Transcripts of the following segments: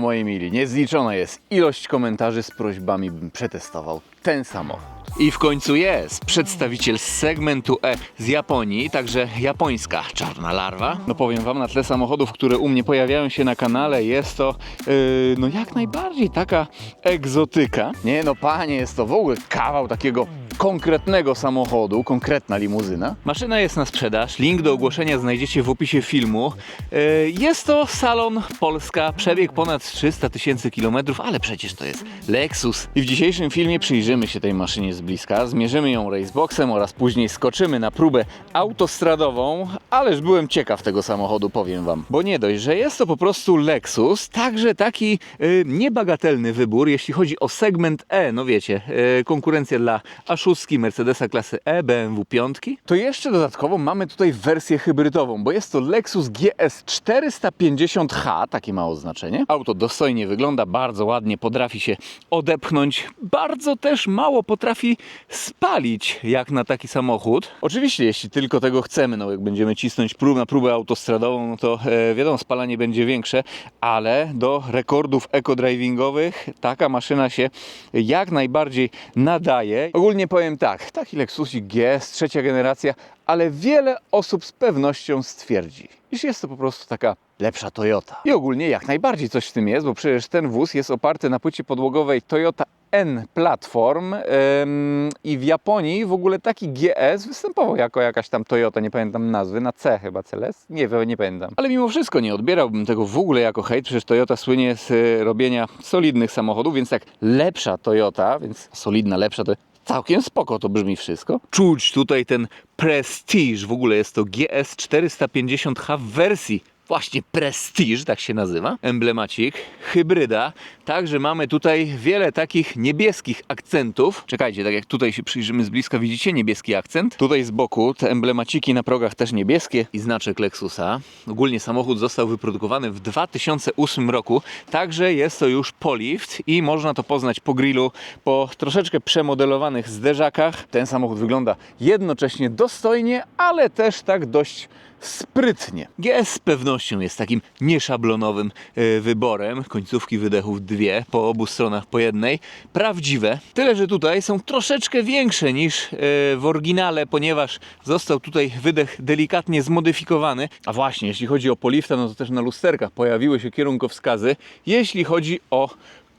Moi mili, niezliczona jest ilość komentarzy z prośbami, bym przetestował ten samochód. I w końcu jest przedstawiciel segmentu E z Japonii, także japońska czarna larwa. No powiem wam, na tle samochodów, które u mnie pojawiają się na kanale, jest to yy, no jak najbardziej taka egzotyka. Nie no panie, jest to w ogóle kawał takiego konkretnego samochodu, konkretna limuzyna. Maszyna jest na sprzedaż, link do ogłoszenia znajdziecie w opisie filmu. Yy, Jest to salon Polska, przebieg ponad 300 tysięcy kilometrów, ale przecież to jest Lexus. I w dzisiejszym filmie przyjrzymy się tej maszynie z bliska, zmierzymy ją raceboxem oraz później skoczymy na próbę autostradową, ależ byłem ciekaw tego samochodu, powiem wam. Bo nie dość, że jest to po prostu Lexus, także taki yy, niebagatelny wybór, jeśli chodzi o segment E, no wiecie, yy, konkurencja dla A6, Mercedesa klasy E, BMW 5, to jeszcze dodatkowo mamy tutaj wersję hybrydową, bo jest to Lexus GS 450H, takie ma oznaczenie. Auto dostojnie wygląda, bardzo ładnie potrafi się odepchnąć, bardzo też mało potrafi spalić jak na taki samochód. Oczywiście, jeśli tylko tego chcemy, no jak będziemy cisnąć prób na próbę autostradową, no to e, wiadomo, spalanie będzie większe, ale do rekordów eco-drivingowych taka maszyna się jak najbardziej nadaje. Ogólnie powiem tak, taki Lexusik GS, trzecia generacja, ale wiele osób z pewnością stwierdzi, iż jest to po prostu taka lepsza Toyota. I ogólnie jak najbardziej coś w tym jest, bo przecież ten wóz jest oparty na płycie podłogowej Toyota N Platform ym, i w Japonii w ogóle taki GS występował jako jakaś tam Toyota, nie pamiętam nazwy, na C chyba CLS? Nie, wiem, nie pamiętam. Ale mimo wszystko nie odbierałbym tego w ogóle jako hejt, przecież Toyota słynie z y, robienia solidnych samochodów, więc tak lepsza Toyota, więc solidna, lepsza to Całkiem spoko to brzmi wszystko. Czuć tutaj ten Prestige, w ogóle jest to GS 450H w wersji właśnie Prestige, tak się nazywa. Emblemacik, hybryda. Także mamy tutaj wiele takich niebieskich akcentów. Czekajcie, tak jak tutaj się przyjrzymy z bliska, widzicie niebieski akcent? Tutaj z boku te emblemaciki na progach też niebieskie i znaczek Lexusa. Ogólnie samochód został wyprodukowany w 2008 roku, także jest to już polift i można to poznać po grillu, po troszeczkę przemodelowanych zderzakach. Ten samochód wygląda jednocześnie dostojnie, ale też tak dość sprytnie. GS z pewnością jest takim nieszablonowym e, wyborem. Końcówki wydechów dwie, po obu stronach po jednej. Prawdziwe. Tyle, że tutaj są troszeczkę większe niż e, w oryginale, ponieważ został tutaj wydech delikatnie zmodyfikowany. A właśnie, jeśli chodzi o polifta, no to też na lusterkach pojawiły się kierunkowskazy. Jeśli chodzi o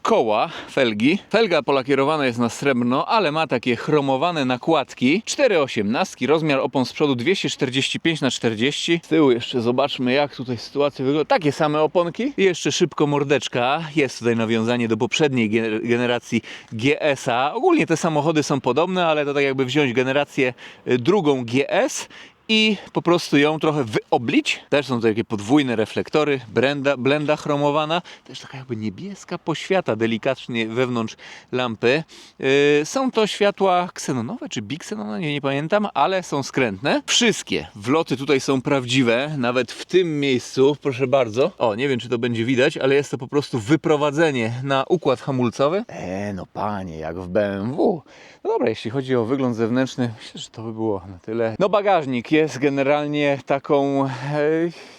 koła, felgi. Felga polakierowana jest na srebrno, ale ma takie chromowane nakładki. 4,18, rozmiar opon z przodu 245 na 40 Z tyłu jeszcze zobaczmy jak tutaj sytuacja wygląda. Takie same oponki. I jeszcze szybko mordeczka. Jest tutaj nawiązanie do poprzedniej gener- generacji GS-a. Ogólnie te samochody są podobne, ale to tak jakby wziąć generację y, drugą GS i po prostu ją trochę wyoblić. Też są takie podwójne reflektory, blenda, blenda chromowana, też taka jakby niebieska poświata delikatnie wewnątrz lampy. Yy, są to światła ksenonowe czy biksenonowe, nie, nie pamiętam, ale są skrętne. Wszystkie wloty tutaj są prawdziwe, nawet w tym miejscu, proszę bardzo. O, nie wiem czy to będzie widać, ale jest to po prostu wyprowadzenie na układ hamulcowy. Eee, no panie, jak w BMW. No dobra, jeśli chodzi o wygląd zewnętrzny, myślę, że to by było na tyle. No bagażnik jest generalnie taką e,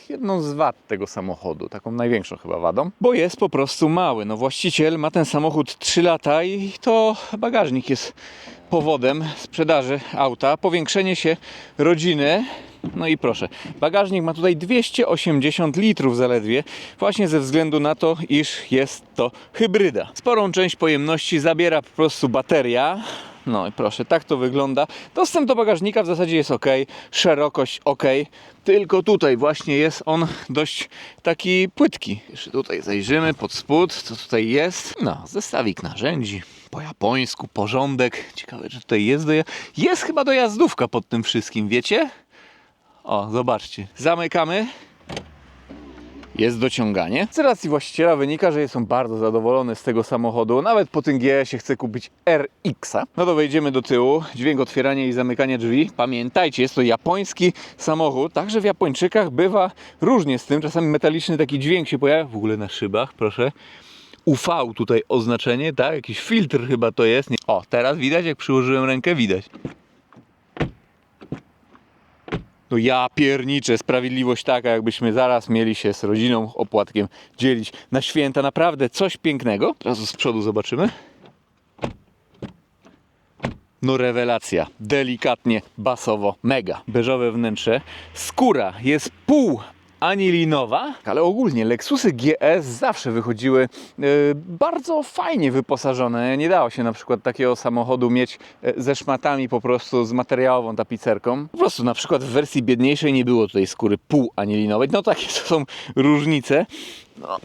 jedną z wad tego samochodu, taką największą chyba wadą, bo jest po prostu mały. No właściciel ma ten samochód 3 lata i to bagażnik jest powodem sprzedaży auta, powiększenie się rodziny. No i proszę, bagażnik ma tutaj 280 litrów zaledwie, właśnie ze względu na to, iż jest to hybryda. Sporą część pojemności zabiera po prostu bateria, no i proszę, tak to wygląda. Dostęp do bagażnika w zasadzie jest ok, szerokość ok, tylko tutaj właśnie jest on dość taki płytki. Jeszcze tutaj zajrzymy pod spód, co tutaj jest. No, zestawik narzędzi. Po japońsku, porządek. Ciekawe, czy tutaj jest doja- Jest chyba dojazdówka pod tym wszystkim, wiecie? O, zobaczcie. Zamykamy. Jest dociąganie. Z racji właściciela wynika, że jest on bardzo zadowolony z tego samochodu. Nawet po tym GS-ie chce kupić RX-a. No to wejdziemy do tyłu. Dźwięk otwierania i zamykania drzwi. Pamiętajcie, jest to japoński samochód. Także w Japończykach bywa różnie z tym. Czasami metaliczny taki dźwięk się pojawia. W ogóle na szybach, proszę. UV tutaj oznaczenie, tak? Jakiś filtr chyba to jest. O, teraz widać, jak przyłożyłem rękę, widać. No ja pierniczę, sprawiedliwość taka, jakbyśmy zaraz mieli się z rodziną opłatkiem dzielić na święta. Naprawdę coś pięknego. Teraz z przodu zobaczymy. No rewelacja, delikatnie, basowo, mega. Beżowe wnętrze, skóra jest pół anilinowa, ale ogólnie Lexusy GS zawsze wychodziły e, bardzo fajnie wyposażone. Nie dało się na przykład takiego samochodu mieć e, ze szmatami po prostu z materiałową tapicerką. Po prostu na przykład w wersji biedniejszej nie było tutaj skóry półanilinowej. No takie to są różnice. No,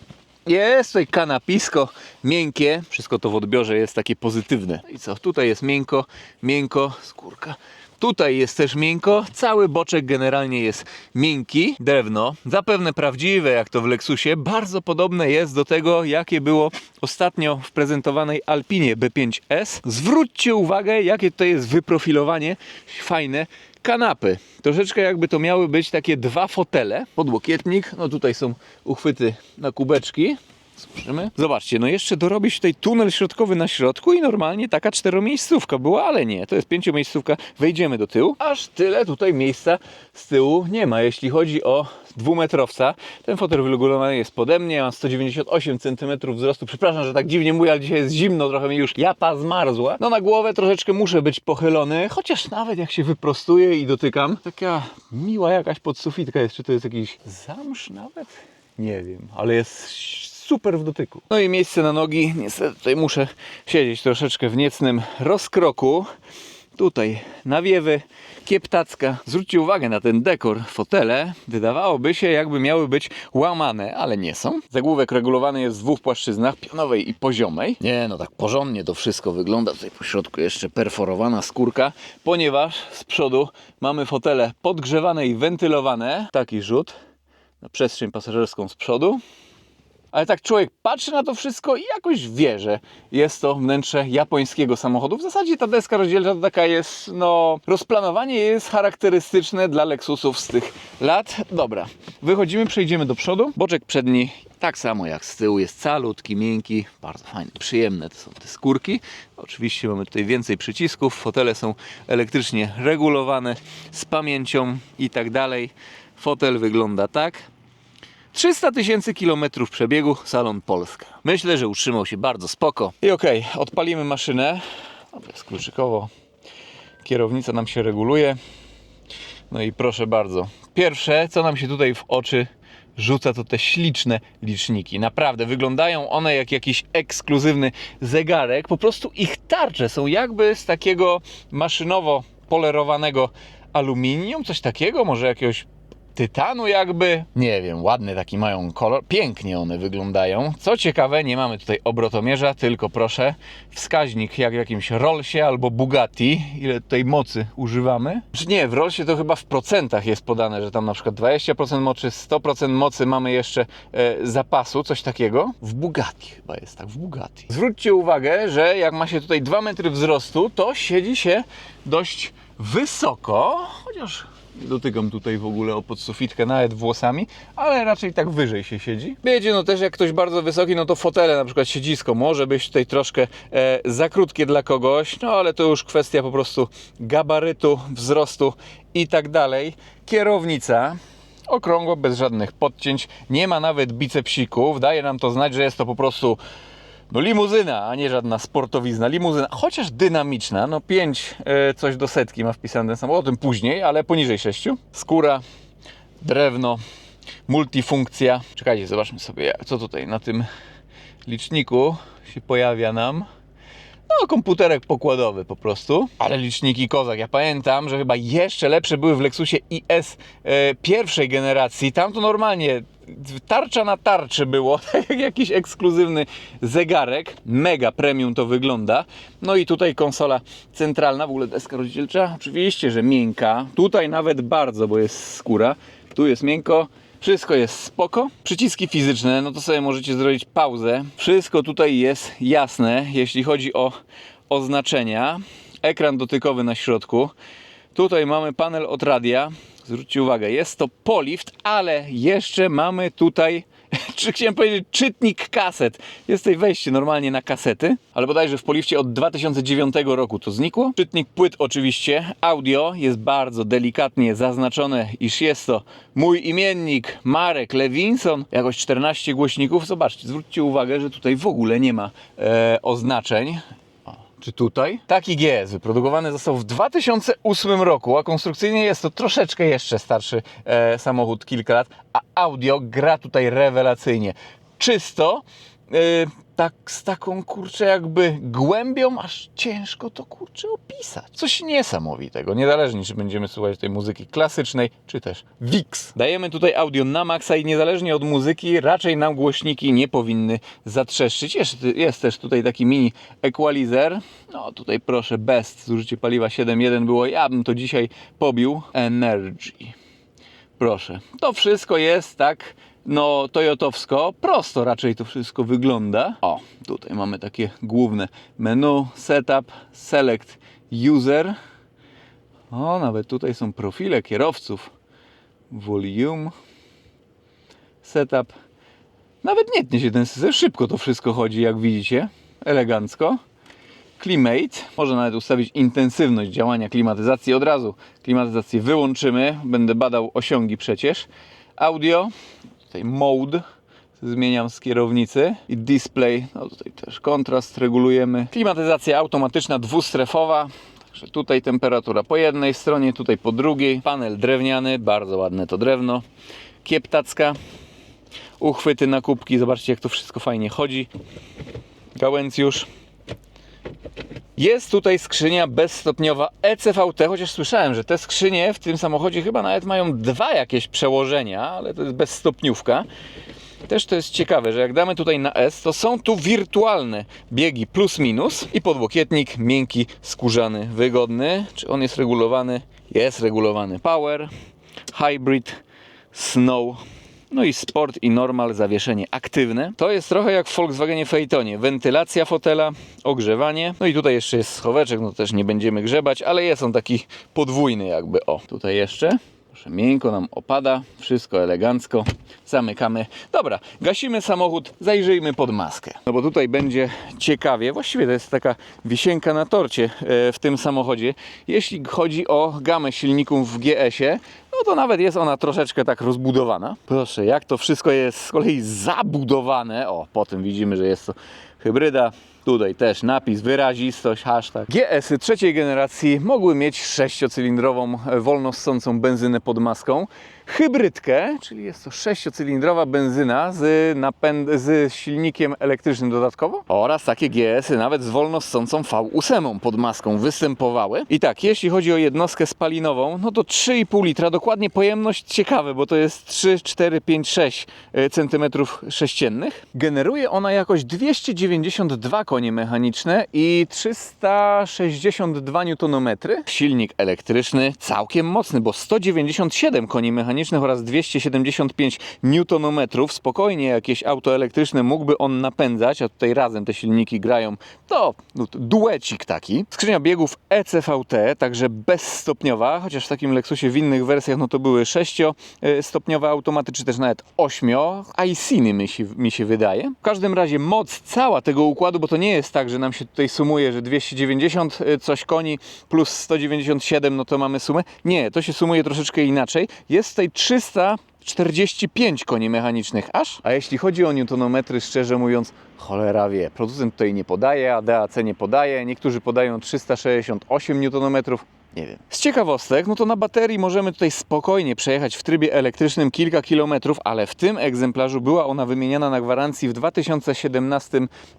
jest tutaj kanapisko, miękkie. Wszystko to w odbiorze jest takie pozytywne. No I co? Tutaj jest miękko, miękko, skórka. Tutaj jest też miękko. Cały boczek generalnie jest miękki. Drewno, zapewne prawdziwe, jak to w Lexusie, bardzo podobne jest do tego, jakie było ostatnio w prezentowanej Alpinie B5S. Zwróćcie uwagę, jakie tutaj jest wyprofilowanie fajne kanapy. Troszeczkę jakby to miały być takie dwa fotele, podłokietnik, no tutaj są uchwyty na kubeczki. Zobaczymy. Zobaczcie, no jeszcze dorobić tutaj tunel środkowy na środku i normalnie taka czteromiejscówka była, ale nie, to jest pięciomiejscówka, wejdziemy do tyłu. Aż tyle tutaj miejsca z tyłu nie ma, jeśli chodzi o dwumetrowca. Ten fotel wyregulowany jest pode mnie, mam 198 cm wzrostu. Przepraszam, że tak dziwnie mówię, ale dzisiaj jest zimno, trochę mi już japa zmarzła. No na głowę troszeczkę muszę być pochylony, chociaż nawet jak się wyprostuję i dotykam, taka miła jakaś podsufitka jest, czy to jest jakiś zamsz nawet? Nie wiem, ale jest super w dotyku. No i miejsce na nogi, niestety tutaj muszę siedzieć troszeczkę w niecnym rozkroku. Tutaj nawiewy, kieptacka. Zwróćcie uwagę na ten dekor. Fotele wydawałoby się jakby miały być łamane, ale nie są. Zagłówek regulowany jest w dwóch płaszczyznach, pionowej i poziomej. Nie, no tak porządnie to wszystko wygląda. Tutaj po środku jeszcze perforowana skórka, ponieważ z przodu mamy fotele podgrzewane i wentylowane. Taki rzut na przestrzeń pasażerską z przodu. Ale tak człowiek patrzy na to wszystko i jakoś wie, że jest to wnętrze japońskiego samochodu. W zasadzie ta deska rozdzielcza to taka jest, no, rozplanowanie jest charakterystyczne dla Lexusów z tych lat. Dobra, wychodzimy, przejdziemy do przodu. Boczek przedni tak samo jak z tyłu jest calutki, miękki, bardzo fajny, przyjemne to są te skórki. Oczywiście mamy tutaj więcej przycisków, fotele są elektrycznie regulowane z pamięcią i tak dalej. Fotel wygląda tak. 300 tysięcy kilometrów przebiegu, salon Polska. Myślę, że utrzymał się bardzo spoko. I okej, odpalimy maszynę. Dobra, jest kluczykowo. Kierownica nam się reguluje. No i proszę bardzo. Pierwsze, co nam się tutaj w oczy rzuca, to te śliczne liczniki. Naprawdę, wyglądają one jak jakiś ekskluzywny zegarek. Po prostu ich tarcze są jakby z takiego maszynowo polerowanego aluminium, coś takiego, może jakiegoś tytanu jakby. Nie wiem, ładny taki mają kolor. Pięknie one wyglądają. Co ciekawe, nie mamy tutaj obrotomierza, tylko proszę wskaźnik jak w jakimś Rollsie albo Bugatti. Ile tutaj mocy używamy? Czy nie, w Rollsie to chyba w procentach jest podane, że tam na przykład 20% mocy, 100% mocy mamy jeszcze e, zapasu, coś takiego. W Bugatti chyba jest tak, w Bugatti. Zwróćcie uwagę, że jak ma się tutaj 2 metry wzrostu, to siedzi się dość wysoko, chociaż dotykam tutaj w ogóle o podsufitkę, nawet włosami, ale raczej tak wyżej się siedzi. Wiecie, no też jak ktoś bardzo wysoki, no to fotele, na przykład siedzisko, może być tutaj troszkę e, za krótkie dla kogoś, no ale to już kwestia po prostu gabarytu, wzrostu i tak dalej. Kierownica okrągło, bez żadnych podcięć, nie ma nawet bicepsików, daje nam to znać, że jest to po prostu no limuzyna, a nie żadna sportowizna. Limuzyna, chociaż dynamiczna. No 5 e, coś do setki ma wpisane ten samochód, o tym później, ale poniżej 6. Skóra, drewno, multifunkcja. Czekajcie, zobaczmy sobie, co tutaj na tym liczniku się pojawia nam. No, komputerek pokładowy po prostu. Ale liczniki kozak. Ja pamiętam, że chyba jeszcze lepsze były w Lexusie IS e, pierwszej generacji. Tam to normalnie tarcza na tarczy było, tak jak jakiś ekskluzywny zegarek. Mega premium to wygląda. No i tutaj konsola centralna, w ogóle deska rozdzielcza. Oczywiście, że miękka. Tutaj nawet bardzo, bo jest skóra. Tu jest miękko. Wszystko jest spoko. Przyciski fizyczne, no to sobie możecie zrobić pauzę. Wszystko tutaj jest jasne, jeśli chodzi o oznaczenia. Ekran dotykowy na środku. Tutaj mamy panel od radia. Zwróćcie uwagę, jest to polift, ale jeszcze mamy tutaj czy chciałem powiedzieć czytnik kaset. Jest tutaj wejście normalnie na kasety, ale bodajże w Polifcie od 2009 roku to znikło. Czytnik płyt oczywiście, audio jest bardzo delikatnie zaznaczone, iż jest to mój imiennik Marek Lewinson, jakoś 14 głośników. Zobaczcie, zwróćcie uwagę, że tutaj w ogóle nie ma e, oznaczeń. Czy tutaj? Taki GS wyprodukowany został w 2008 roku, a konstrukcyjnie jest to troszeczkę jeszcze starszy e, samochód, kilka lat, a audio gra tutaj rewelacyjnie. Czysto, e, tak z taką kurczę jakby głębią, aż ciężko to kurczę opisać. Coś niesamowitego, niezależnie czy będziemy słuchać tej muzyki klasycznej, czy też VIX. Dajemy tutaj audio na maksa i niezależnie od muzyki, raczej nam głośniki nie powinny zatrzeszczyć. Jest, jest też tutaj taki mini equalizer. No tutaj proszę, best, zużycie paliwa 7.1 było, ja bym to dzisiaj pobił. Energy. Proszę. To wszystko jest tak, no toyotowsko, prosto raczej to wszystko wygląda. O, tutaj mamy takie główne menu, setup, select user. O, nawet tutaj są profile kierowców. Volume. Setup. Nawet nie tnie się ten system, szybko to wszystko chodzi, jak widzicie. Elegancko. Climate. Można nawet ustawić intensywność działania klimatyzacji. Od razu klimatyzację wyłączymy. Będę badał osiągi przecież. Audio. Tutaj mode. Zmieniam z kierownicy. I display. No tutaj też kontrast regulujemy. Klimatyzacja automatyczna dwustrefowa. Także tutaj temperatura po jednej stronie, tutaj po drugiej. Panel drewniany. Bardzo ładne to drewno. Kieptacka. Uchwyty na kubki. Zobaczcie jak to wszystko fajnie chodzi. Gałęcjusz. Jest tutaj skrzynia bezstopniowa ECVT, chociaż słyszałem, że te skrzynie w tym samochodzie chyba nawet mają dwa jakieś przełożenia, ale to jest bezstopniówka. Też to jest ciekawe, że jak damy tutaj na S, to są tu wirtualne biegi plus minus i podłokietnik miękki, skórzany, wygodny. Czy on jest regulowany? Jest regulowany. Power, hybrid, snow, no i sport i normal, zawieszenie aktywne. To jest trochę jak w Volkswagenie Phaetonie. Wentylacja fotela, ogrzewanie. No i tutaj jeszcze jest schoweczek, no też nie będziemy grzebać, ale jest on taki podwójny jakby. O, tutaj jeszcze. Proszę, miękko nam opada, wszystko elegancko. Zamykamy. Dobra, gasimy samochód, zajrzyjmy pod maskę. No bo tutaj będzie ciekawie, właściwie to jest taka wisienka na torcie e, w tym samochodzie. Jeśli chodzi o gamę silników w GS-ie, no to nawet jest ona troszeczkę tak rozbudowana. Proszę, jak to wszystko jest z kolei zabudowane. O, potem widzimy, że jest to hybryda. Tutaj też napis, wyrazistość, hashtag. GS-y trzeciej generacji mogły mieć sześciocylindrową, wolno ssącą benzynę pod maską. Hybrydkę, czyli jest to sześciocylindrowa benzyna z, napęd, z silnikiem elektrycznym dodatkowo. Oraz takie GS-y nawet z wolno ssącą V8 pod maską występowały. I tak, jeśli chodzi o jednostkę spalinową, no to 3,5 litra, dokładnie pojemność ciekawe, bo to jest 3, 4, 5, 6 cm sześciennych. Generuje ona jakoś 292 konie mechaniczne i 362 Nm. Silnik elektryczny całkiem mocny, bo 197 koni mechanicznych oraz 275 Nm. Spokojnie jakieś auto elektryczne mógłby on napędzać, a tutaj razem te silniki grają. To duecik taki. Skrzynia biegów ECVT, także bezstopniowa, chociaż w takim Lexusie w innych wersjach no to były 6-stopniowe automaty, czy też nawet 8. iSiny mi mi się wydaje. W każdym razie moc cała tego układu, bo to nie jest tak, że nam się tutaj sumuje, że 290 coś koni plus 197, no to mamy sumę. Nie, to się sumuje troszeczkę inaczej. Jest tutaj 345 koni mechanicznych aż. A jeśli chodzi o newtonometry, szczerze mówiąc, cholera wie. Producent tutaj nie podaje, a DAC nie podaje. Niektórzy podają 368 newtonometrów. Nie wiem. Z ciekawostek, no to na baterii możemy tutaj spokojnie przejechać w trybie elektrycznym kilka kilometrów, ale w tym egzemplarzu była ona wymieniana na gwarancji w 2017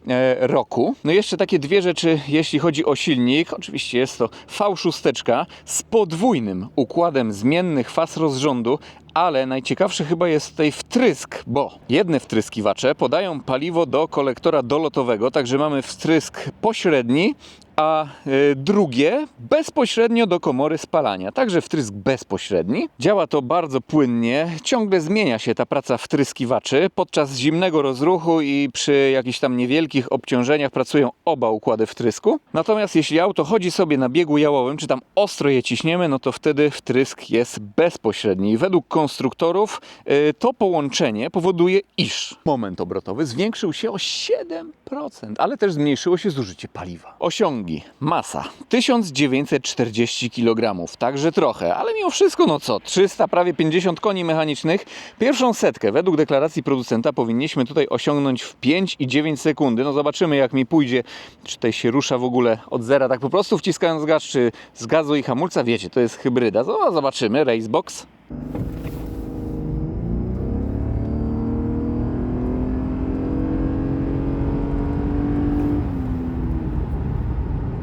e, roku. No i jeszcze takie dwie rzeczy, jeśli chodzi o silnik. Oczywiście jest to V6 z podwójnym układem zmiennych faz rozrządu, ale najciekawszy chyba jest tutaj wtrysk, bo jedne wtryskiwacze podają paliwo do kolektora dolotowego, także mamy wtrysk pośredni, a y, drugie bezpośrednio do komory spalania. Także wtrysk bezpośredni. Działa to bardzo płynnie, ciągle zmienia się ta praca wtryskiwaczy. Podczas zimnego rozruchu i przy jakichś tam niewielkich obciążeniach pracują oba układy wtrysku. Natomiast jeśli auto chodzi sobie na biegu jałowym, czy tam ostro je ciśniemy, no to wtedy wtrysk jest bezpośredni. Według konstruktorów y, to połączenie powoduje, iż moment obrotowy zwiększył się o 7%, ale też zmniejszyło się zużycie paliwa. Osiągi. Masa 1940 kg, także trochę, ale mimo wszystko, no co, 300, prawie 50 koni mechanicznych. Pierwszą setkę według deklaracji producenta powinniśmy tutaj osiągnąć w 5,9 sekundy. No zobaczymy jak mi pójdzie, czy tutaj się rusza w ogóle od zera, tak po prostu wciskając gaz, czy z gazu i hamulca. Wiecie, to jest hybryda. No, zobaczymy, Racebox.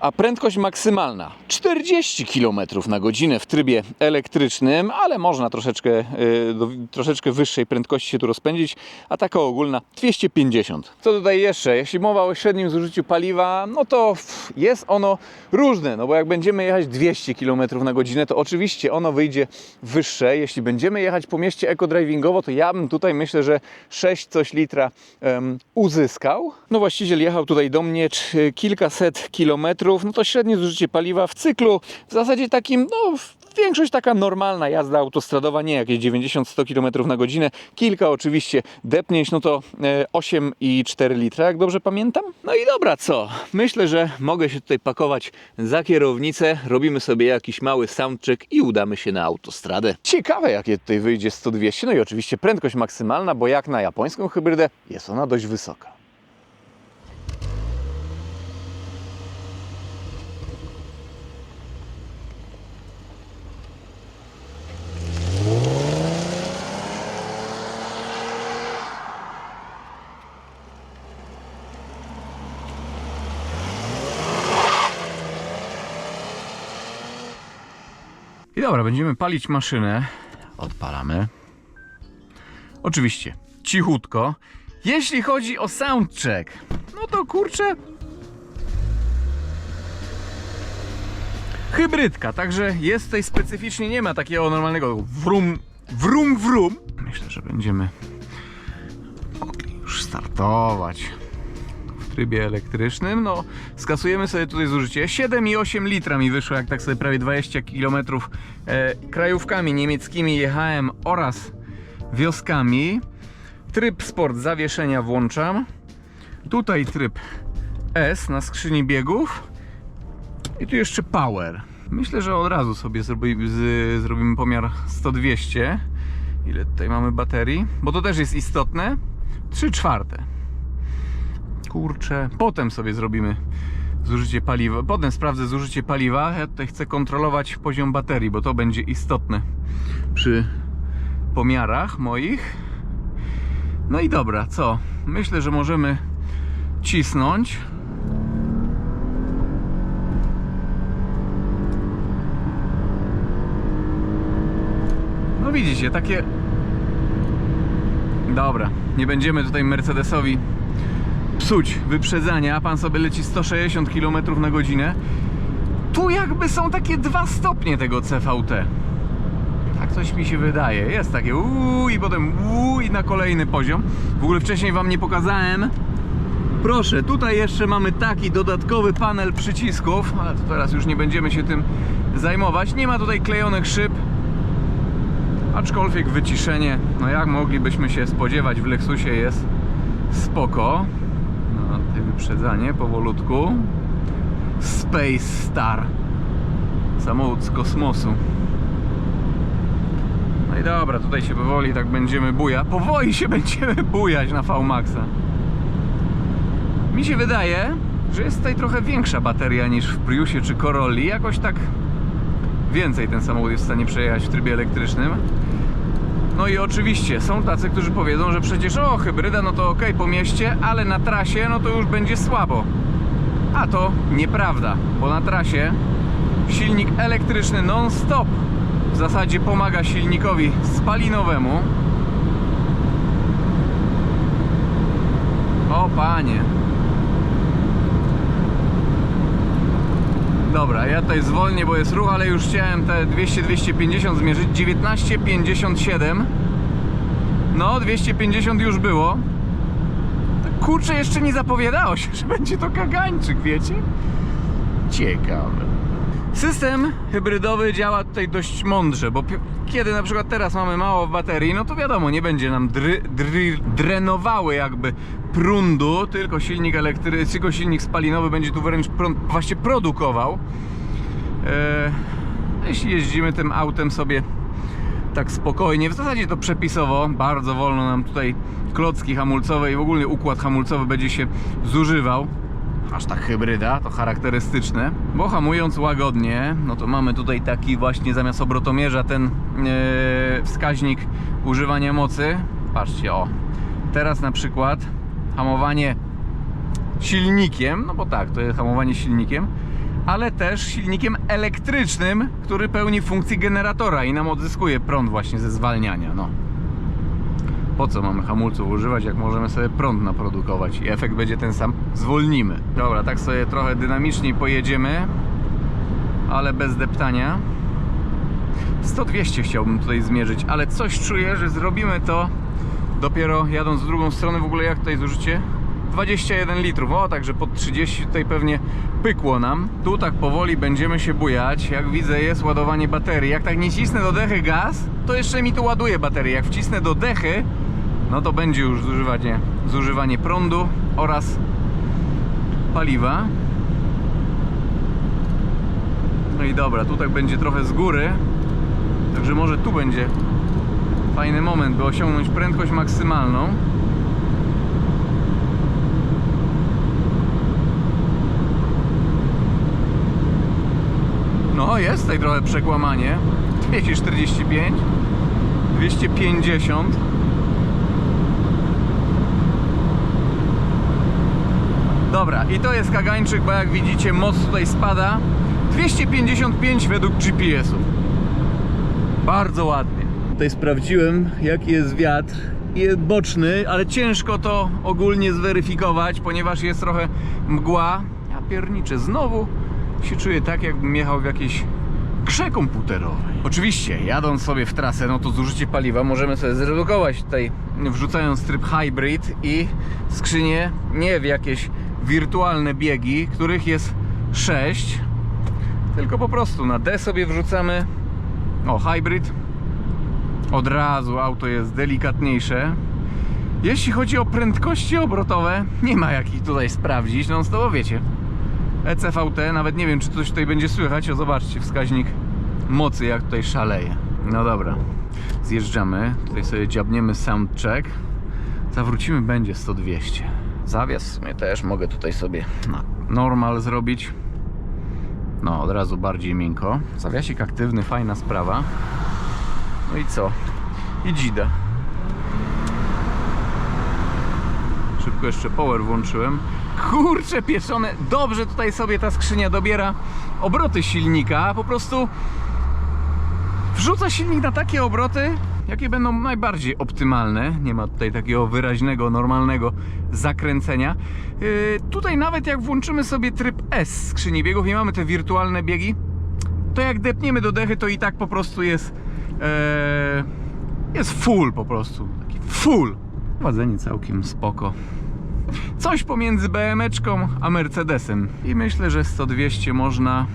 A prędkość maksymalna 40 km na godzinę w trybie elektrycznym, ale można troszeczkę, y, do troszeczkę wyższej prędkości się tu rozpędzić, a taka ogólna 250. Co tutaj jeszcze? Jeśli mowa o średnim zużyciu paliwa, no to jest ono różne, no bo jak będziemy jechać 200 km na godzinę, to oczywiście ono wyjdzie wyższe. Jeśli będziemy jechać po mieście ekodrivingowo, to ja bym tutaj myślę, że 6 coś litra em, uzyskał. No właściciel jechał tutaj do mnie kilkaset kilometrów, no to średnie zużycie paliwa w cyklu w zasadzie takim, no większość taka normalna jazda autostradowa, nie jakieś 90-100 km na godzinę. Kilka oczywiście depnięć, no to e, 8,4 litra, jak dobrze pamiętam. No i dobra, co? Myślę, że mogę się tutaj pakować za kierownicę, robimy sobie jakiś mały soundcheck i udamy się na autostradę. Ciekawe, jakie tutaj wyjdzie 100-200, no i oczywiście prędkość maksymalna, bo jak na japońską hybrydę jest ona dość wysoka. Dobra, będziemy palić maszynę. Odpalamy. Oczywiście, cichutko. Jeśli chodzi o soundcheck, no to kurczę. Hybrydka, także jest tutaj specyficznie, nie ma takiego normalnego wrum, wrum, wrum. Myślę, że będziemy mogli już startować trybie elektrycznym. No, skasujemy sobie tutaj zużycie. 7,8 litra mi wyszło, jak tak sobie prawie 20 km e, krajówkami niemieckimi jechałem oraz wioskami. Tryb sport zawieszenia włączam. Tutaj tryb S na skrzyni biegów. I tu jeszcze power. Myślę, że od razu sobie zrobi, z, zrobimy pomiar 100-200. Ile tutaj mamy baterii? Bo to też jest istotne. 3 czwarte. Kurczę. Potem sobie zrobimy zużycie paliwa. Potem sprawdzę zużycie paliwa. Ja tutaj chcę kontrolować poziom baterii, bo to będzie istotne przy pomiarach moich. No i dobra, co? Myślę, że możemy cisnąć. No widzicie, takie... Dobra, nie będziemy tutaj Mercedesowi psuć wyprzedzania. Pan sobie leci 160 km na godzinę. Tu jakby są takie dwa stopnie tego CVT. Tak coś mi się wydaje. Jest takie uuu i potem uuu i na kolejny poziom. W ogóle wcześniej wam nie pokazałem. Proszę, tutaj jeszcze mamy taki dodatkowy panel przycisków, ale to teraz już nie będziemy się tym zajmować. Nie ma tutaj klejonych szyb. Aczkolwiek wyciszenie, no jak moglibyśmy się spodziewać w Lexusie jest spoko. Wyprzedzanie powolutku. Space Star. Samochód z kosmosu. No i dobra, tutaj się powoli tak będziemy buja. Powoli się będziemy bujać na VMAXa. Mi się wydaje, że jest tutaj trochę większa bateria niż w Priusie czy Corolli. Jakoś tak więcej ten samochód jest w stanie przejechać w trybie elektrycznym. No i oczywiście są tacy, którzy powiedzą, że przecież o, hybryda no to ok po mieście, ale na trasie no to już będzie słabo. A to nieprawda, bo na trasie silnik elektryczny non-stop w zasadzie pomaga silnikowi spalinowemu. O panie. Dobra, ja tutaj zwolnię, bo jest ruch, ale już chciałem te 200-250 zmierzyć. 19,57. No, 250 już było. Kurczę, jeszcze nie zapowiadało się, że będzie to kagańczyk, wiecie? Ciekawe. System hybrydowy działa tutaj dość mądrze, bo kiedy na przykład teraz mamy mało baterii, no to wiadomo, nie będzie nam dry, dry, drenowały jakby prądu, tylko silnik elektryczny, tylko silnik spalinowy będzie tu wręcz prąd właśnie produkował. E, jeśli jeździmy tym autem sobie tak spokojnie, w zasadzie to przepisowo, bardzo wolno nam tutaj klocki hamulcowe i w ogóle układ hamulcowy będzie się zużywał. Aż tak hybryda, to charakterystyczne, bo hamując łagodnie, no to mamy tutaj taki właśnie zamiast obrotomierza ten e, wskaźnik używania mocy. Patrzcie, o, teraz na przykład hamowanie silnikiem, no bo tak, to jest hamowanie silnikiem, ale też silnikiem elektrycznym, który pełni funkcję generatora i nam odzyskuje prąd właśnie ze zwalniania. No. Po co mamy hamulców używać, jak możemy sobie prąd naprodukować i efekt będzie ten sam, zwolnimy. Dobra, tak sobie trochę dynamiczniej pojedziemy, ale bez deptania. 100-200 chciałbym tutaj zmierzyć, ale coś czuję, że zrobimy to dopiero jadąc w drugą stronę. W ogóle jak tutaj zużycie? 21 litrów, o także pod 30 tutaj pewnie pykło nam. Tu tak powoli będziemy się bujać. Jak widzę jest ładowanie baterii. Jak tak nie cisnę do dechy gaz, to jeszcze mi tu ładuje baterię. Jak wcisnę do dechy, no to będzie już zużywanie, zużywanie prądu oraz paliwa. No i dobra, tutaj będzie trochę z góry. Także może tu będzie fajny moment, by osiągnąć prędkość maksymalną. No, jest tutaj trochę przekłamanie. 245, 250. Dobra, i to jest kagańczyk, bo jak widzicie moc tutaj spada. 255 według GPS-u. Bardzo ładnie. Tutaj sprawdziłem, jaki jest wiatr. Jest boczny, ale ciężko to ogólnie zweryfikować, ponieważ jest trochę mgła. Ja pierniczę, znowu się czuję tak, jakbym jechał w jakiejś grze komputerowej. Oczywiście, jadąc sobie w trasę, no to zużycie paliwa możemy sobie zredukować tutaj, wrzucając tryb hybrid i skrzynię nie w jakieś wirtualne biegi, których jest 6, tylko po prostu na D sobie wrzucamy. O hybrid. Od razu auto jest delikatniejsze. Jeśli chodzi o prędkości obrotowe nie ma jak ich tutaj sprawdzić no to wiecie. ECVT, nawet nie wiem czy coś tutaj będzie słychać. O zobaczcie wskaźnik mocy jak tutaj szaleje. No dobra zjeżdżamy. Tutaj sobie dziabniemy soundcheck. Zawrócimy będzie 100-200 zawias w sumie też mogę tutaj sobie na normal zrobić no, od razu bardziej miękko. Zawiasik aktywny, fajna sprawa. No i co? I dzida. Szybko jeszcze power włączyłem. Kurcze pieczone. Dobrze tutaj sobie ta skrzynia dobiera obroty silnika. Po prostu wrzuca silnik na takie obroty, jakie będą najbardziej optymalne. Nie ma tutaj takiego wyraźnego, normalnego zakręcenia. Yy, tutaj nawet jak włączymy sobie tryb S skrzyni biegów i mamy te wirtualne biegi, to jak depniemy do dechy, to i tak po prostu jest e, jest full po prostu. Taki full. Prowadzenie całkiem spoko. Coś pomiędzy BM-eczką a Mercedesem. I myślę, że 100-200 można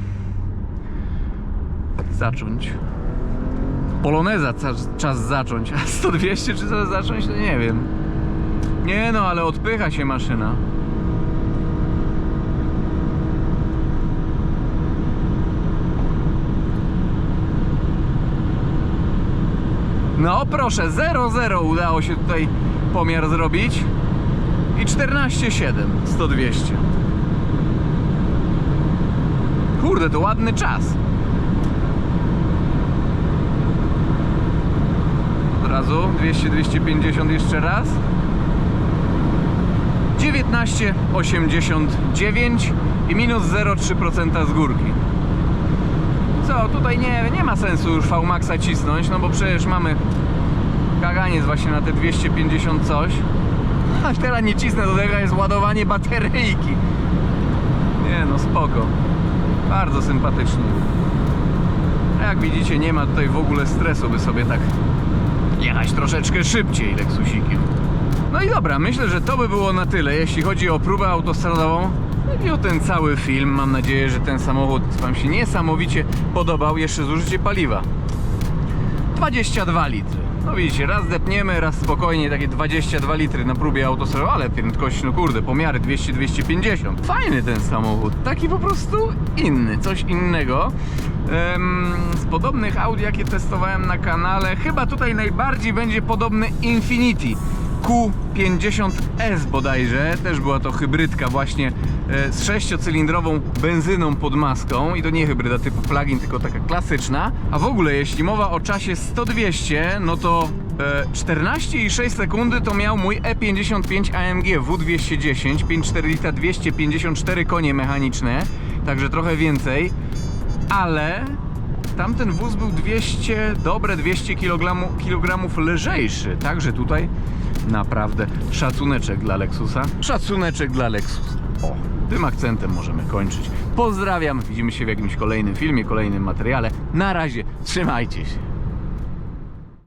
zacząć. Poloneza czas, zacząć, a 100-200 czy zacząć, to nie wiem. Nie no, ale odpycha się maszyna. No proszę, 0,0 udało się tutaj pomiar zrobić i 14,7 100-200 Kurde, to ładny czas Od razu 200-250 jeszcze raz 19,89 i minus 0,3% z górki co, tutaj nie, nie ma sensu już VMAXa cisnąć, no bo przecież mamy kaganiec właśnie na te 250 coś. A teraz nie cisnę, do tego jest ładowanie bateryjki. Nie no, spoko. Bardzo sympatycznie. Jak widzicie, nie ma tutaj w ogóle stresu, by sobie tak jechać troszeczkę szybciej Lexusikiem. No i dobra, myślę, że to by było na tyle, jeśli chodzi o próbę autostradową. I o ten cały film. Mam nadzieję, że ten samochód Wam się niesamowicie podobał. Jeszcze zużycie paliwa. 22 litry. No widzicie, raz depniemy, raz spokojnie, takie 22 litry na próbie autostrady, ale prędkość, no kurde, pomiary 200-250. Fajny ten samochód, taki po prostu inny, coś innego. Z podobnych Audi, jakie testowałem na kanale, chyba tutaj najbardziej będzie podobny Infinity. Q50S bodajże, też była to hybrydka właśnie z sześciocylindrową benzyną pod maską i to nie hybryda typu plug-in, tylko taka klasyczna. A w ogóle jeśli mowa o czasie 100-200, no to e, 14,6 sekundy to miał mój E E55 AMG W210, 5,4 litra, 254 konie mechaniczne, także trochę więcej, ale tamten wóz był 200, dobre 200 kg, kilogramów lżejszy, także tutaj naprawdę szacuneczek dla Lexusa. Szacuneczek dla Lexusa. O, tym akcentem możemy kończyć. Pozdrawiam, widzimy się w jakimś kolejnym filmie, kolejnym materiale. Na razie, trzymajcie się.